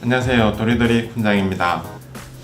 안녕하세요. 도리도리 훈장입니다.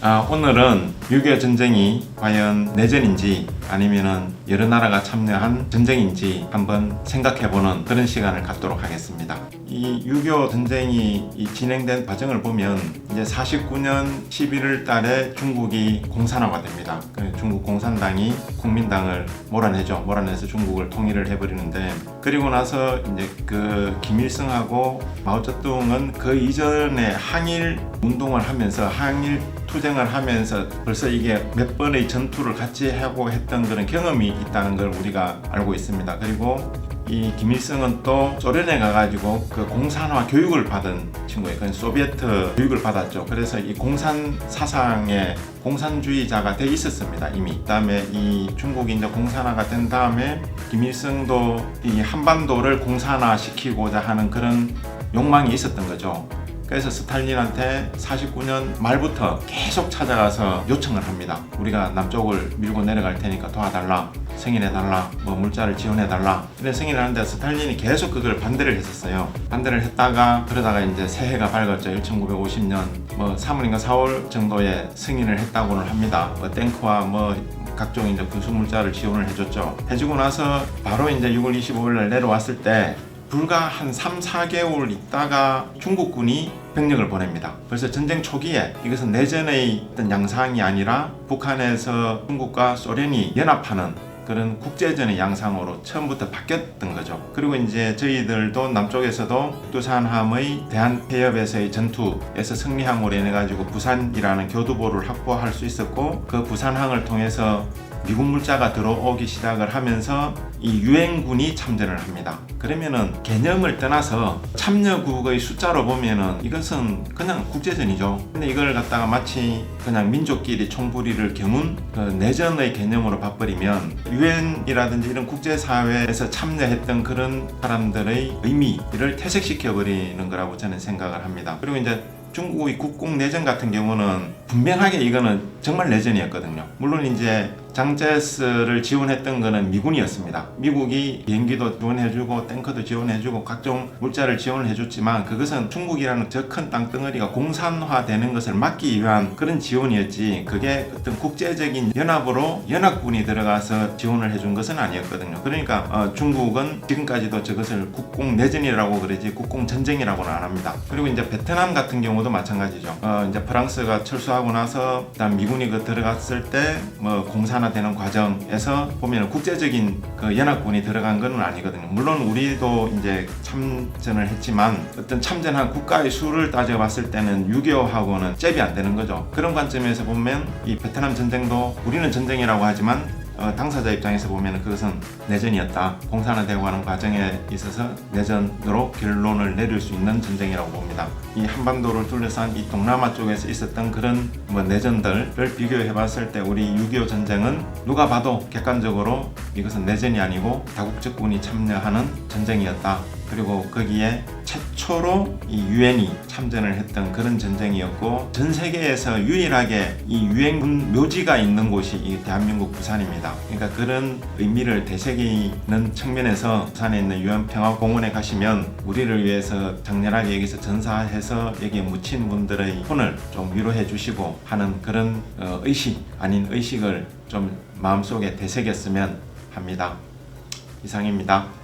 아, 오늘은 6.25 전쟁이 과연 내전인지 아니면은 여러 나라가 참여한 전쟁인지 한번 생각해보는 그런 시간을 갖도록 하겠습니다. 이 6.25 전쟁이 이 진행된 과정을 보면 이제 49년 11월 달에 중국이 공산화가 됩니다. 그 중국 공산당이 국민당을 몰아내죠. 몰아내서 중국을 통일을 해버리는데 그리고 나서 이제 그 김일성하고 마오쩌둥은 그 이전에 항일 운동을 하면서 항일 투쟁을 하면서 벌써 이게 몇 번의 전투를 같이 하고 했던 그런 경험이 있다는 걸 우리가 알고 있습니다. 그리고 이 김일성은 또 소련에 가가지고 그 공산화 교육을 받은 친구예요. 그 소비에트 교육을 받았죠. 그래서 이 공산 사상에 공산주의자가 돼 있었습니다. 이미. 그다음에 이 중국이 이제 공산화가 된 다음에 김일성도 이 한반도를 공산화 시키고자 하는 그런 욕망이 있었던 거죠. 그래서 스탈린한테 49년 말부터 계속 찾아가서 요청을 합니다. 우리가 남쪽을 밀고 내려갈 테니까 도와달라. 승인해달라. 뭐 물자를 지원해달라. 근데 승인하는데 스탈린이 계속 그걸 반대를 했었어요. 반대를 했다가 그러다가 이제 새해가 밝았죠. 1950년 뭐 3월인가 4월 정도에 승인을 했다고는 합니다. 뭐 탱크와 뭐 각종 이제 군수 물자를 지원을 해줬죠. 해주고 나서 바로 이제 6월 25일 날 내려왔을 때 불과 한 3, 4개월 있다가 중국군이 병력을 보냅니다. 그래서 전쟁 초기에 이것은 내전의 어떤 양상이 아니라 북한에서 중국과 소련이 연합하는 그런 국제전의 양상으로 처음부터 바뀌었던 거죠. 그리고 이제 저희들도 남쪽에서도 두산함의 대한해협에서의 전투에서 승리함으로 인해 가지고 부산이라는 교두보를 확보할 수 있었고 그 부산항을 통해서 미군 물자가 들어오기 시작을 하면서 이 유엔군이 참전을 합니다. 그러면은 개념을 떠나서 참여국의 숫자로 보면은 이것은 그냥 국제전이죠. 근데 이걸 갖다가 마치 그냥 민족끼리 총부리를 겨눈 그 내전의 개념으로 바꿔버리면 유엔이라든지 이런 국제사회에서 참여했던 그런 사람들의 의미를 퇴색시켜 버리는 거라고 저는 생각을 합니다. 그리고 이제 중국의 국공 내전 같은 경우는 분명하게 이거는 정말 내전이었거든요. 물론 이제 장제스를 지원했던 거는 미군이었습니다. 미국이 비행기도 지원해주고 탱커도 지원해주고 각종 물자를 지원을 해줬지만 그것은 중국이라는 저 큰 땅덩어리가 공산화되는 것을 막기 위한 그런 지원이었지 그게 어떤 국제적인 연합으로 연합군이 들어가서 지원을 해준 것은 아니었거든요. 그러니까 어, 중국은 지금까지도 저것을 국공 내전이라고 그러지 국공 전쟁이라고는 안 합니다. 그리고 이제 베트남 같은 경우도 마찬가지죠. 어, 이제 프랑스가 철수하고 나서 그다음 미군이 그 들어갔을 때 뭐 공산 화되는 과정에서 보면 국제적인 그 연합군이 들어간 건 아니거든요. 물론 우리도 이제 참전을 했지만 어떤 참전한 국가의 수를 따져봤을 때는 6.25하고는 잽이 안 되는 거죠. 그런 관점에서 보면 이 베트남 전쟁도 우리는 전쟁이라고 하지만 어, 당사자 입장에서 보면 그것은 내전이었다. 공산화 되고 하는 과정에 있어서 내전으로 결론을 내릴 수 있는 전쟁이라고 봅니다. 이 한반도를 둘러싼 이 동남아 쪽에서 있었던 그런 뭐 내전들을 비교해 봤을 때 우리 6.25 전쟁은 누가 봐도 객관적으로 이것은 내전이 아니고 다국적군이 참여하는 전쟁이었다. 그리고 거기에 최초로 이 유엔이 참전을 했던 그런 전쟁이었고 전 세계에서 유일하게 이 유엔군 묘지가 있는 곳이 이 대한민국 부산입니다. 그러니까 그런 의미를 되새기는 측면에서 부산에 있는 유엔 평화공원에 가시면 우리를 위해서 장렬하게 여기서 전사해서 여기에 묻힌 분들의 혼을 좀 위로해 주시고 하는 그런 어, 의식 아닌 의식을 좀 마음속에 되새겼으면 합니다. 이상입니다.